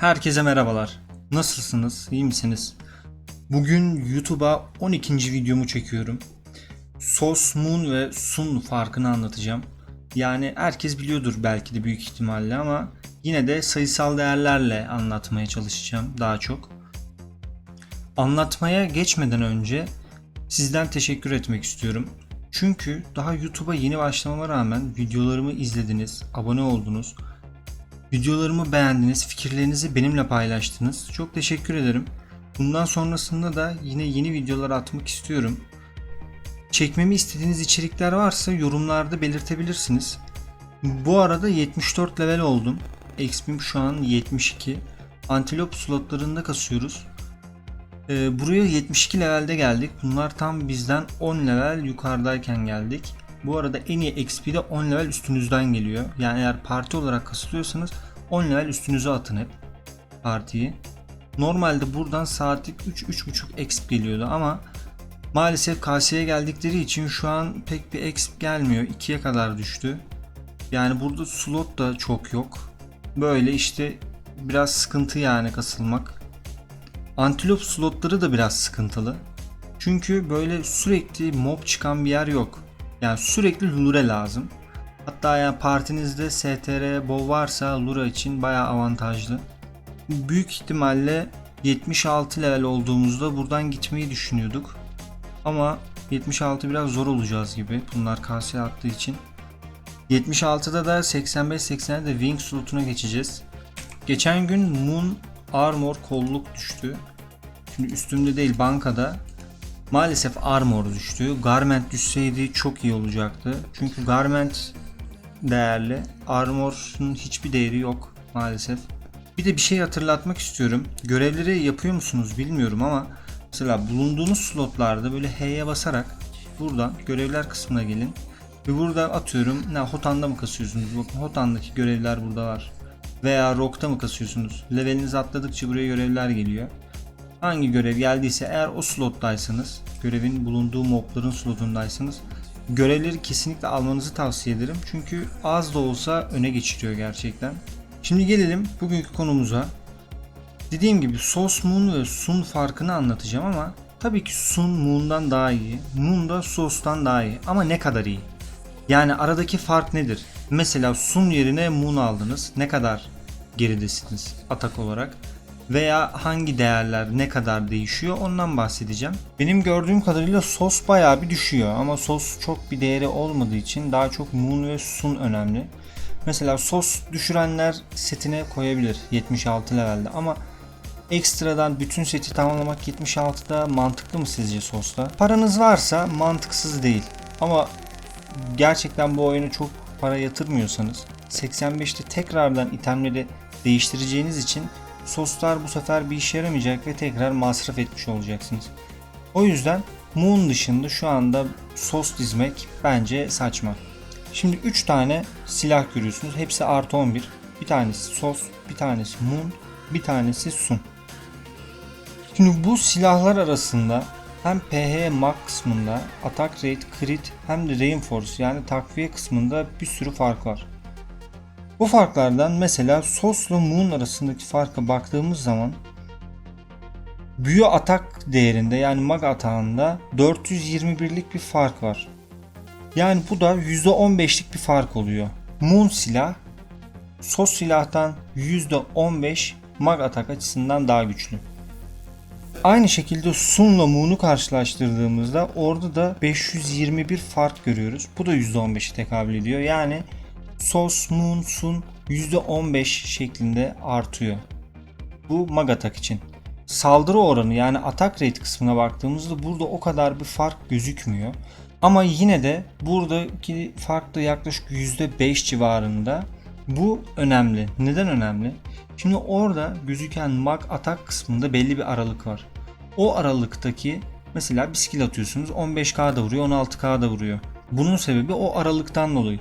Herkese merhabalar. Nasılsınız? İyi misiniz? Bugün YouTube'a 12. videomu çekiyorum. Sos, Moon ve Sun farkını anlatacağım. Yani herkes biliyordur belki de büyük ihtimalle ama yine de sayısal değerlerle anlatmaya çalışacağım daha çok. Anlatmaya geçmeden önce sizden teşekkür etmek istiyorum. Çünkü daha YouTube'a yeni başlamama rağmen videolarımı izlediniz, abone oldunuz. Videolarımı beğendiniz, fikirlerinizi benimle paylaştınız. Çok teşekkür ederim. Bundan sonrasında da yine yeni videolar atmak istiyorum. Çekmemi istediğiniz içerikler varsa yorumlarda belirtebilirsiniz. Bu arada 74 level oldum. XP'm şu an 72. Antilop slotlarında kasıyoruz. Ee, buraya 72 levelde geldik. Bunlar tam bizden 10 level yukarıdayken geldik. Bu arada en iyi XP'de 10 level üstünüzden geliyor. Yani eğer parti olarak kasılıyorsanız 10 level üstünüze atın hep partiyi. Normalde buradan saatlik 3-3.5 exp geliyordu ama maalesef KS'ye geldikleri için şu an pek bir exp gelmiyor. 2'ye kadar düştü. Yani burada slot da çok yok. Böyle işte biraz sıkıntı yani kasılmak. Antilop slotları da biraz sıkıntılı. Çünkü böyle sürekli mob çıkan bir yer yok. Yani sürekli lure lazım. Hatta yani partinizde STR bow varsa lura için bayağı avantajlı. Büyük ihtimalle 76 level olduğumuzda buradan gitmeyi düşünüyorduk. Ama 76 biraz zor olacağız gibi. Bunlar KS attığı için. 76'da da 85-80'de de Wing slotuna geçeceğiz. Geçen gün Moon Armor kolluk düştü. Şimdi üstümde değil bankada. Maalesef Armor düştü. Garment düşseydi çok iyi olacaktı. Çünkü Garment değerli. Armor'un hiçbir değeri yok maalesef. Bir de bir şey hatırlatmak istiyorum. Görevleri yapıyor musunuz bilmiyorum ama mesela bulunduğunuz slotlarda böyle H'ye basarak buradan görevler kısmına gelin. Ve burada atıyorum ne Hotan'da mı kasıyorsunuz? Bakın Hotan'daki görevler burada var. Veya Rock'ta mı kasıyorsunuz? Leveliniz atladıkça buraya görevler geliyor. Hangi görev geldiyse eğer o slottaysanız, görevin bulunduğu mobların slotundaysanız görevleri kesinlikle almanızı tavsiye ederim. Çünkü az da olsa öne geçiriyor gerçekten. Şimdi gelelim bugünkü konumuza. Dediğim gibi Sos Moon ve Sun farkını anlatacağım ama tabii ki Sun Moon'dan daha iyi. Moon da Sos'tan daha iyi. Ama ne kadar iyi? Yani aradaki fark nedir? Mesela Sun yerine Moon aldınız. Ne kadar geridesiniz atak olarak? Veya hangi değerler ne kadar değişiyor ondan bahsedeceğim. Benim gördüğüm kadarıyla sos bayağı bir düşüyor ama sos çok bir değeri olmadığı için daha çok Moon ve Sun önemli. Mesela sos düşürenler setine koyabilir 76 levelde ama ekstradan bütün seti tamamlamak 76'da mantıklı mı sizce sosta? Paranız varsa mantıksız değil ama gerçekten bu oyuna çok para yatırmıyorsanız 85'te tekrardan itemleri değiştireceğiniz için soslar bu sefer bir işe yaramayacak ve tekrar masraf etmiş olacaksınız. O yüzden Moon dışında şu anda sos dizmek bence saçma. Şimdi 3 tane silah görüyorsunuz. Hepsi artı 11. Bir tanesi sos, bir tanesi Moon, bir tanesi Sun. Şimdi bu silahlar arasında hem PH Max kısmında attack rate, crit hem de reinforce yani takviye kısmında bir sürü fark var. Bu farklardan mesela Sos'la Moon arasındaki farka baktığımız zaman büyü atak değerinde yani mag atağında 421'lik bir fark var. Yani bu da %15'lik bir fark oluyor. Moon silah Sos silahtan %15 mag atak açısından daha güçlü. Aynı şekilde Sun'la Moon'u karşılaştırdığımızda orada da 521 fark görüyoruz. Bu da %15'e tekabül ediyor. Yani Sos, Moon, Sun %15 şeklinde artıyor. Bu mag atak için. Saldırı oranı yani atak rate kısmına baktığımızda burada o kadar bir fark gözükmüyor. Ama yine de buradaki fark da yaklaşık %5 civarında. Bu önemli. Neden önemli? Şimdi orada gözüken mag atak kısmında belli bir aralık var. O aralıktaki mesela bir skill atıyorsunuz 15k da vuruyor 16k da vuruyor. Bunun sebebi o aralıktan dolayı.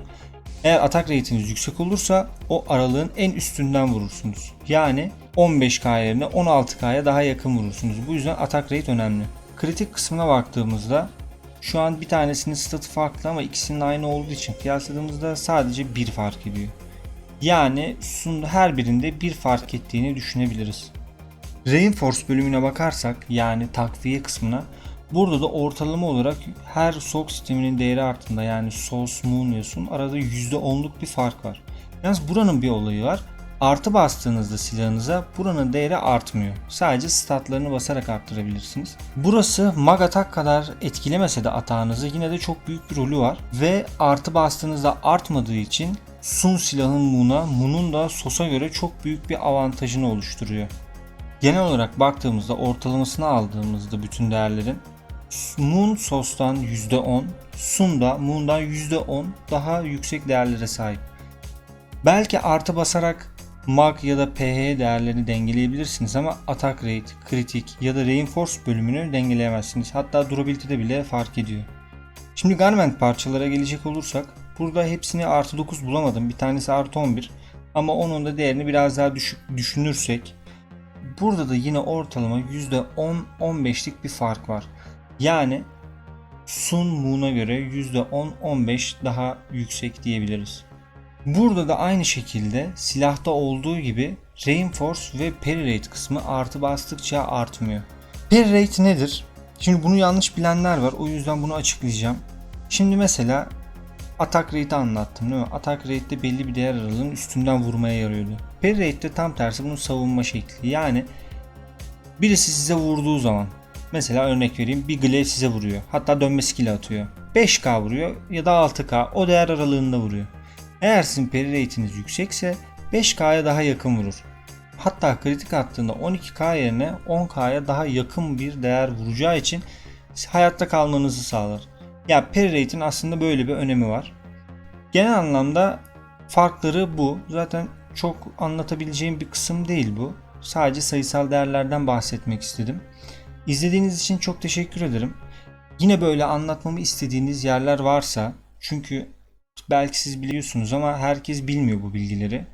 Eğer atak rate'iniz yüksek olursa o aralığın en üstünden vurursunuz. Yani 15k yerine 16k'ya daha yakın vurursunuz. Bu yüzden atak rate önemli. Kritik kısmına baktığımızda şu an bir tanesinin statı farklı ama ikisinin aynı olduğu için kıyasladığımızda sadece bir fark ediyor. Yani her birinde bir fark ettiğini düşünebiliriz. Reinforce bölümüne bakarsak yani takviye kısmına burada da ortalama olarak her sok sisteminin değeri arttığında yani sos, moon ve arada %10'luk bir fark var. Yalnız buranın bir olayı var. Artı bastığınızda silahınıza buranın değeri artmıyor. Sadece statlarını basarak arttırabilirsiniz. Burası mag atak kadar etkilemese de atağınızı yine de çok büyük bir rolü var. Ve artı bastığınızda artmadığı için Sun silahın Moon'a, Moon'un da Sos'a göre çok büyük bir avantajını oluşturuyor. Genel olarak baktığımızda ortalamasını aldığımızda bütün değerlerin Moon Sos'tan %10, Sun da Moon'dan %10 daha yüksek değerlere sahip. Belki artı basarak mag ya da PH değerlerini dengeleyebilirsiniz ama attack rate, kritik ya da reinforce bölümünü dengeleyemezsiniz. Hatta durability'de bile fark ediyor. Şimdi garment parçalara gelecek olursak burada hepsini artı 9 bulamadım. Bir tanesi artı 11 ama onun da değerini biraz daha düşük düşünürsek burada da yine ortalama %10-15'lik bir fark var. Yani Sun Moon'a göre %10-15 daha yüksek diyebiliriz. Burada da aynı şekilde silahta olduğu gibi Reinforce ve Parry Rate kısmı artı bastıkça artmıyor. Parry Rate nedir? Şimdi bunu yanlış bilenler var o yüzden bunu açıklayacağım. Şimdi mesela Attack Rate'i anlattım değil mi? Attack Rate'de belli bir değer aralığının üstünden vurmaya yarıyordu. Parry Rate'de tam tersi bunun savunma şekli. Yani birisi size vurduğu zaman mesela örnek vereyim bir glaive size vuruyor. Hatta dönme skill atıyor. 5k vuruyor ya da 6k o değer aralığında vuruyor. Eğer sizin peri rate'iniz yüksekse 5K'ya daha yakın vurur. Hatta kritik attığında 12K yerine 10K'ya daha yakın bir değer vuracağı için hayatta kalmanızı sağlar. Ya yani peri rate'in aslında böyle bir önemi var. Genel anlamda farkları bu. Zaten çok anlatabileceğim bir kısım değil bu. Sadece sayısal değerlerden bahsetmek istedim. İzlediğiniz için çok teşekkür ederim. Yine böyle anlatmamı istediğiniz yerler varsa çünkü belki siz biliyorsunuz ama herkes bilmiyor bu bilgileri.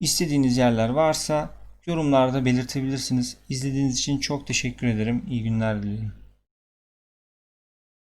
İstediğiniz yerler varsa yorumlarda belirtebilirsiniz. İzlediğiniz için çok teşekkür ederim. İyi günler dilerim.